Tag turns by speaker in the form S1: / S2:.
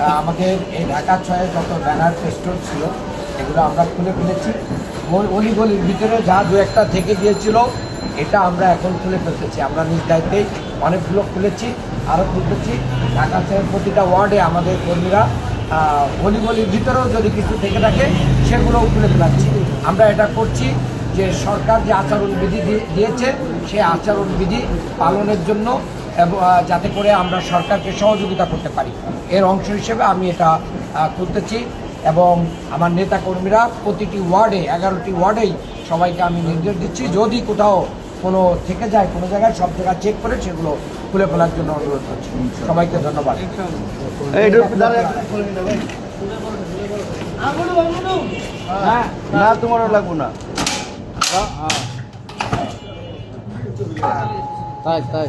S1: আমাদের এই ঢাকা ছয়ে যত ব্যানার পেস্টোর ছিল, এগুলো আমরা খুলে ফেলেছি। অলিগলির ভিতরে যা দু একটা থেকে গিয়েছিল এটা আমরা এখন খুলে ফেলতেছি আমরা নিজ দায়িত্বেই অনেকগুলো খুলেছি আরও খুলতেছি ঢাকা ছয়ের প্রতিটা ওয়ার্ডে আমাদের কর্মীরা অলিগলির ভিতরেও যদি কিছু থেকে থাকে, সেগুলোও খুলে ফেলাচ্ছি। আমরা এটা করছি যে সরকার যে আচরণবিধি দিয়ে- দিয়েছে সেই আচরণবিধি পালনের জন্য এবং যাতে করে আমরা সরকারকে সহযোগিতা করতে পারি। এর অংশ হিসেবে আমি এটা করতেছি এবং আমার নেতা কর্মীরা প্রতিটি ওয়ার্ডে এগারোটি ওয়ার্ডেই সবাইকে আমি নির্দেশ দিচ্ছি। যদি কোথাও কোনো থেকে যায় কোনো জায়গায় সব জায়গায় চেক করে সেগুলো খুলে ফেলার জন্য অনুরোধ করছি। সবাইকে ধন্যবাদ।
S2: হ্যাঁ। না তোমারও লাগবো না। তাই তাই।